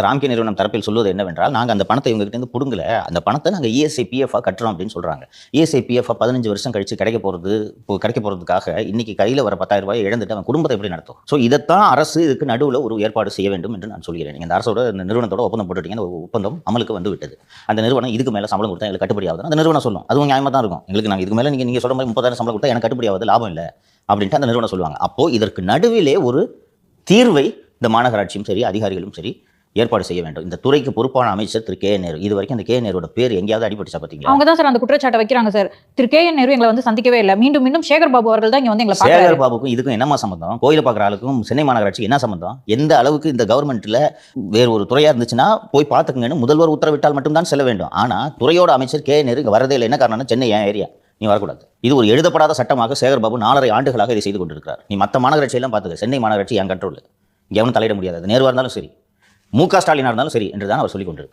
ராம்கே நிறுவனம் தரப்பில் சொல்வது என்னவென்றால் நாங்கள் அந்த பணத்தை இவங்ககிட்ட இருந்து புடுங்கல. அந்த பணத்தை நாங்கள் இஎஸ்ஐ பிஎஃப் கட்டுறோம் அப்படின்னு சொல்றாங்க. இஎஸ்ஐ பிஎஃப் பதினஞ்சு வருஷம் கழிச்சு கிடைக்க போறது இப்போ கிடைக்க போறதுக்காக இன்னைக்கு கையில் வர பத்தாயிரம் ரூபாய் இழந்துட்டு அவன் குடும்பத்தை எப்படி நடத்தும்? ஸோ இதைத்தான் அரசு இதுக்கு நடுவில் ஒரு ஏற்பாடு செய்ய வேண்டும் என்று நான் சொல்கிறேன். நீங்கள் இந்த அரசோட இந்த நிறுவனத்தோட ஒப்பந்தம் போட்டுட்டீங்க அந்த ஒப்பந்தம் அமலுக்கு வந்து விட்டது. அந்த நிறுவனம் இதுக்கு மேலே சம்பளம் கொடுத்தா எங்களுக்கு கட்டுப்படி ஆகுது அந்த நிறுவனம் சொல்லும். அதுவும் நியாயமாக தான் இருக்கும். எங்களுக்கு நாங்கள் இதுக்கு மேலே நீங்கள் நீங்கள் சொல்ற மாதிரி முப்பதாயிரம் சம்பளம் கொடுத்தா எனக்கு கட்டுப்படி ஆகுது லாபம் இல்லை அப்படின்ட்டு அந்த நிறுவனம் சொல்லுவாங்க. அப்போ இதற்கு நடுவிலே ஒரு தீர்வை இந்த மாநகராட்சியும் சரி அதிகாரிகளும் சரி ஏற்பாடு செய்ய வேண்டும். இந்த துறைக்கு பொறுப்பான அமைச்சர் திரு கே நேரு. இது வரைக்கும் அந்த கே நேரோட பேர் எங்கேயாவது அடிபட்டுச்சா பார்த்தீங்களா? அவங்க தான் சார் அந்த குற்றச்சாட்டை வைக்கிறாங்க சார். திரு கே என் நேரு எங்களை வந்து சந்திக்கவே இல்லை. மீண்டும் மீண்டும் சேகர் பாபு அவர்கள் தான் இங்க வந்து எங்களை சேகர் பாபுக்கும் இதுக்கும் என்னமா சம்பந்தம்? கோயிலை பார்க்குற ஆளுக்கும் சென்னை மாநகராட்சிக்கு என்ன சம்பந்தம்? எந்த அளவுக்கு இந்த கவர்மெண்ட்ல வேறு ஒரு துறையா இருந்துச்சுன்னா போய் பார்த்துக்கங்கன்னு முதல்வர் உத்தரவிட்டால் மட்டும்தான் செல்ல வேண்டும். ஆனா துறையோட அமைச்சர் கே நேரு இங்க வரதே இல்லை. என்ன காரணம்னா சென்னை என் ஏரியா? நீ வரக்கூடாது. இது ஒரு எழுதப்படாத சட்டமாக சேகர் பாபு நாலரை ஆண்டுகளாக இதை செய்து கொண்டிருக்கிறார். நீ மற்ற மாநகராட்சியெல்லாம் பார்த்துக்க. சென்னை மாநகராட்சி என் கண்ட்ரோல் எவனும் தலையிட முடியாது. அது நேருவா இருந்தாலும் சரி. மு க ஸ்டாலினா இருந்தாலும் சரி என்று தான் அவர் சொல்லிக் கொண்டிருக்கு